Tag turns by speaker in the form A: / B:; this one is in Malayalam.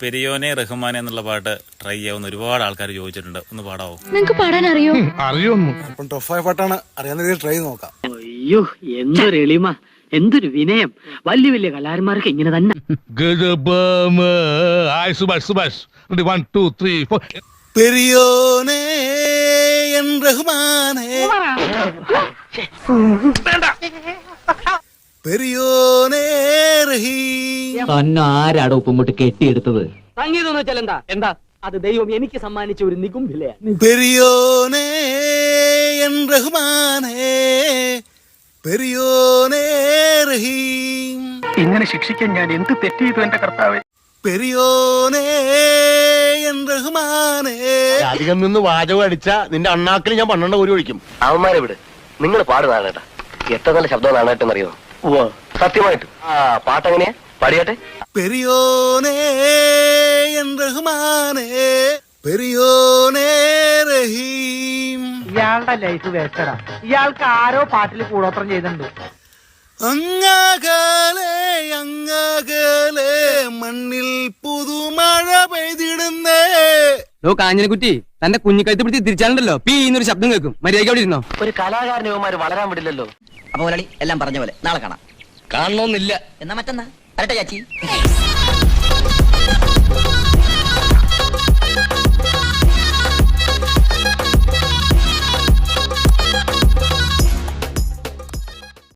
A: പെരിയോനെ റഹ്മാനെ എന്നുള്ള പാട്ട് ട്രൈ ചെയ്യാവുന്ന ഒരുപാട് ആൾക്കാർ ചോദിച്ചിട്ടുണ്ട്. ഒന്ന് പാടാവോ?
B: നിങ്ങക്ക് പാടാൻ അറിയോ?
C: അറിയൊന്നു.
D: അപ്പം ടഫായ പാട്ടാണ് അറിയാവുന്ന രീതിയിൽ ട്രൈ നോക്കാം.
E: അയ്യോ എന്തൊരു എളിമ എന്തൊരു വിനയം. വലിയ വലിയ കലാകാരന്മാർക്ക് ഇങ്ങനെ തന്നെ.
C: Hi Subhash Subhash. One two three four
D: പെരിയോനേ എൻ റഹ്മാനേ. പെരിയോനേ റഹീം.
F: തന്നെ ആരാടോ ഉപ്പുമുട്ട് കെട്ടിയെടുത്തത്?
E: സംഗീതം എന്ന് വെച്ചാൽ എന്താ? എന്താ അത് ദൈവം എനിക്ക് സമ്മാനിച്ച ഒരു നികുംഭിലയാണ്
D: പെരിയോനേ എൻ റഹ്മാനേ. പെരിയോനേ റഹീം.
G: ഇങ്ങനെ ശിക്ഷിക്കാൻ ഞാൻ എന്ത് തെറ്റ് ചെയ്തു എന്റെ കർത്താവ്?
D: പെരിയോനേ റഹ്മാനേ
H: അധികം നിന്ന് വാചകം അടിച്ച നിന്റെ അണ്ണാക്കിൽ ഞാൻ പന്ത്രണ്ട് ഒരു ഒഴിക്കും.
I: അവന്മാരെ വിട്. നിങ്ങൾ പാടുന്നതാണ് കേട്ടാ എത്ര നല്ല ശബ്ദം നാണായിട്ടെന്ന് അറിയോ സത്യമായിട്ട്. ആ പാട്ടെങ്ങനെയാ? പാടിയാട്ടെ.
D: പെരിയോനേ എൻ റഹ്മാനേ പെരിയോനേ റഹീം.
G: ഇയാളുടെ ലൈഫ് വേസ്റ്റഡാ. ഇയാൾക്ക് ആരോ പാട്ടിൽ കൂടോത്രം ചെയ്തിട്ടുണ്ട്.
D: അങ്ങകലെ അങ്ങകലെ മണ്ണിൽ പുതുമഴ പെയ്തിടുന്നേ.
F: ലോ കാഞ്ഞിനെക്കുറ്റി തന്റെ കുഞ്ഞിക്കഴുത്ത് പിടിച്ച് തിരിച്ചാലുണ്ടല്ലോ. പി എന്നൊരു ശബ്ദം കേൾക്കും. മര്യാദയ്ക്ക് അവിടെ ഇരുന്നോ?
I: ഒരു കലാകാരൻ വളരാൻ വിടില്ലല്ലോ.
F: അപ്പൊ എല്ലാം പറഞ്ഞ പോലെ. നാളെ കാണാം.
H: കാണണമെന്നില്ല
F: എന്നാ മറ്റന്നാ? വരട്ടെ ചാച്ചി.